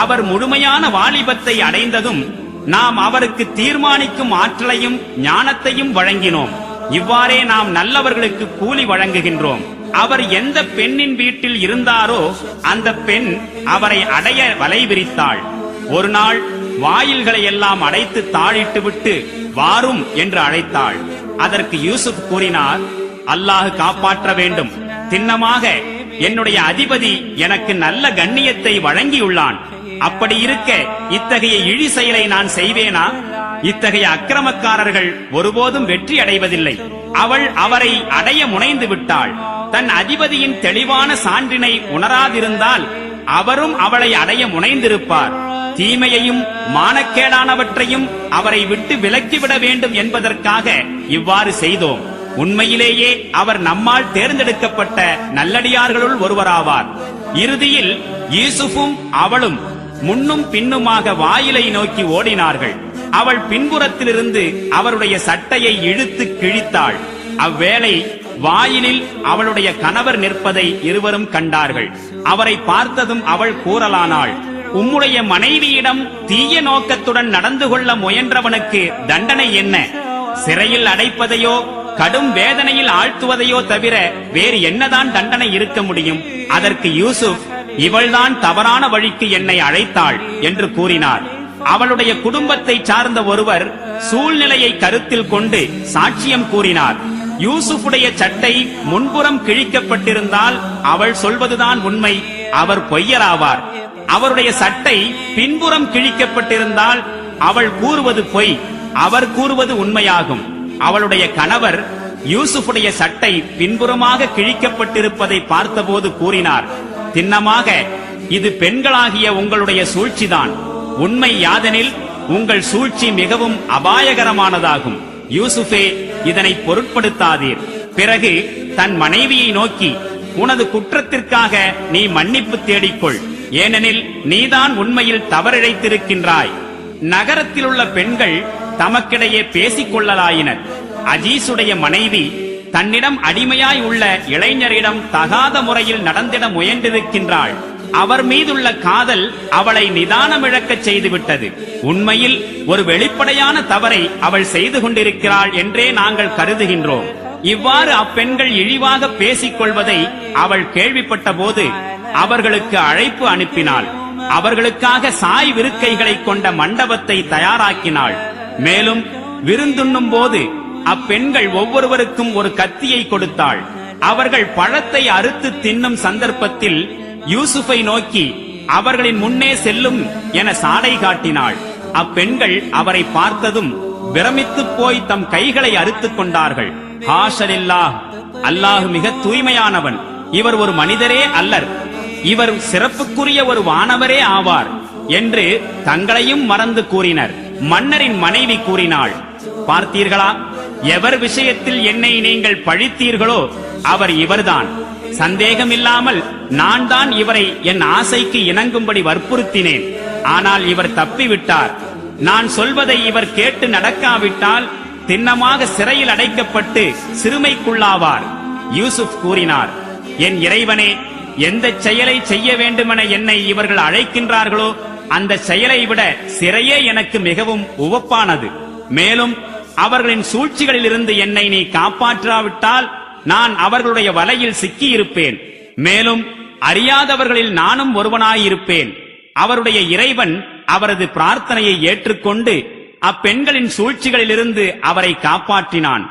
அவர் முழுமையான வாலிபத்தை அடைந்ததும் நாம் அவருக்கு தீர்மானிக்கும் ஆற்றலையும் ஞானத்தையும் வழங்கினோம். இவ்வாறே நாம் நல்லவர்களுக்கு கூலி வழங்குகின்றோம். அவர் எந்த பெண்ணின் வீட்டில் இருந்தாரோ அந்த பெண் அவரை அடைய வலை விரித்தாள் ஒரு நாள் வாயில்களை எல்லாம் அடைத்து தாழிட்டு விட்டு வாரும் என்று அழைத்தாள். அதற்கு யூசுப் கூறினார் அல்லாஹ் காப்பாற்ற வேண்டும். திண்ணமாக என்னுடைய அதிபதி எனக்கு நல்ல கண்ணியத்தை வழங்கியுள்ளான். அப்படி இருக்க இத்தகைய இழி செயலை நான் செய்வேனா? இத்தகைய அக்கிரமக்காரர்கள் ஒருபோதும் வெற்றி அடைவதில்லை. அவள் அவரை அடைய முனைந்து விட்டாள். தன் அதிபதியின் தெளிவான சான்றினை உணராதிருந்தால் அவரும் அவளை அடைய முனைந்திருப்பார். தீமையையும் மானக்கேடானவற்றையும் அவரை விட்டு விலக்கிவிட வேண்டும் என்பதற்காக இவ்வாறு செய்தோம். உண்மையிலேயே அவர் நம்மால் தேர்ந்தெடுக்கப்பட்ட நல்லடியார்களுள் ஒருவராவார். இறுதியில் யூசுஃபும் அவளும் முன்னும் பின்னுமாக வாயிலை நோக்கி ஓடினார்கள். அவள் பின்புறத்திலிருந்து அவருடைய சட்டையை இழுத்து கிழித்தாள். அவ்வேளை வாயிலில் அவளுடைய கணவர் நிற்பதை இருவரும் கண்டார்கள். அவரை பார்த்ததும் அவள் கூறலானாள் உம்முடைய மனைவியிடம் தீய நோக்கத்துடன் நடந்து கொள்ள முயன்றவனுக்கு தண்டனை என்ன? சிறையில் அடைப்பதையோ கடும் வேதனையில் ஆழ்த்துவதையோ தவிர வேறு என்னதான் தண்டனை இருக்க முடியும்? அதற்கு யூசுப் இவள்தான் தவறான வழிக்கு என்னை அழைத்தாள் என்று கூறினார். அவளுடைய குடும்பத்தை சார்ந்த ஒருவர் சூழ்நிலையை கருத்தில் கொண்டு சாட்சியம் கூறினார். யூசுஃபுடைய சட்டை முன்புறம் கிழிக்கப்பட்டிருந்தால் அவள் சொல்வதுதான் உண்மை அவர் பொய்யராவார். அவருடைய சட்டை பின்புறம் கிழிக்கப்பட்டிருந்தால் அவள் கூறுவது பொய் அவர் கூறுவது உண்மையாகும். அவளுடைய கணவர் யூசுஃபுடைய சட்டை பின்புறமாக கிழிக்கப்பட்டிருப்பதை பார்த்தபோது கூறினார். திண்ணமாக இது பெண்களாகிய உங்களுடைய சூழ்ச்சிதான். உண்மை யாதெனில் உங்கள் சூழ்ச்சி மிகவும் அபாயகரமானதாகும். யூசுஃபே இதனை பொருட்படுத்தாதீர். பிறகு தன் மனைவியை நோக்கி உனது குற்றத்திற்காக நீ மன்னிப்பு தேடிக்கொள். ஏனெனில் நீதான் உண்மையில் தவறிழைத்திருக்கின்றாய். நகரத்தில் உள்ள பெண்கள் தமக்கிடையே பேசிக் கொள்ளலாயினர். அஜீசுடைய மனைவி தன்னிடம் அடிமையாய் உள்ள இளைஞரிடம் தகாத முறையில் நடந்திட முயன்றிருக்கின்றாள். அவர் மீதுள்ள காதல் அவளை நிதானமிழக்கச் செய்துவிட்டது. உண்மையில் ஒரு வெளிப்படையான தவறை அவள் செய்து கொண்டிருக்கிறாள் என்றே நாங்கள் கருதுகின்றோம். இவ்வாறு அப்பெண்கள் இழிவாக பேசிக் கொள்வதை அவள் கேள்விப்பட்ட போது அவர்களுக்கு அழைப்பு அனுப்பினாள். அவர்களுக்காக சாய் விருக்கைகளை கொண்ட மண்டபத்தை தயாராக்கினாள். மேலும் விருந்துண்ணும் போது அப்பெண்கள் ஒவ்வொருவருக்கும் ஒரு கத்தியை கொடுத்தாள். அவர்கள் பழத்தை அறுத்து தின்னும் சந்தர்ப்பத்தில் யூசுஃபை நோக்கி அவர்களின் முன்னே செல்லும் என சாடை காட்டினாள். அப்பெண்கள் அவரை பார்த்ததும் பிரமித்துப் போய் தம் கைகளை அறுத்துக் கொண்டார்கள். ஹாஷலில்லா அல்லாஹ் மிக தூய்மையானவன். இவர் ஒரு மனிதரே அல்லர். இவர் சிறப்புக்குரிய ஒரு வானவரே ஆவார் என்று தங்களையும் மறந்து கூறினர். மன்னரின் மனைவி கூறினாள். பார்த்தீர்களா? எவர் விஷயத்தில் என்னை நீங்கள் பழித்தீர்களோ அவர் இவர்தான். சந்தேகமில்லாமல் நான் தான் இவரை என் ஆசைக்கு இணங்கும்படி வற்புறுத்தினேன். ஆனால் இவர் தப்பிவிட்டார். நான் சொல்வதை இவர் கேட்டு நடக்காவிட்டால் திண்ணமாக சிறையில் அடைக்கப்பட்டு சிறுமைக்குள்ளாவார். யூசுப் கூறினார் என் இறைவனே எந்த செயலை செய்ய வேண்டுமென என்னை இவர்கள் அழைக்கின்றார்களோ அந்த செயலை விட சிறையே எனக்கு மிகவும் உவப்பானது. மேலும் அவர்களின் சூழ்ச்சிகளிலிருந்து என்னை நீ காப்பாற்றாவிட்டால் நான் அவர்களுடைய வலையில் சிக்கியிருப்பேன். மேலும் அறியாதவர்களில் நானும் ஒருவனாயிருப்பேன். அவருடைய இறைவன் அவரது பிரார்த்தனையை ஏற்றுக்கொண்டு அப்பெண்களின் சூழ்ச்சிகளிலிருந்து அவரை காப்பாற்றினான்.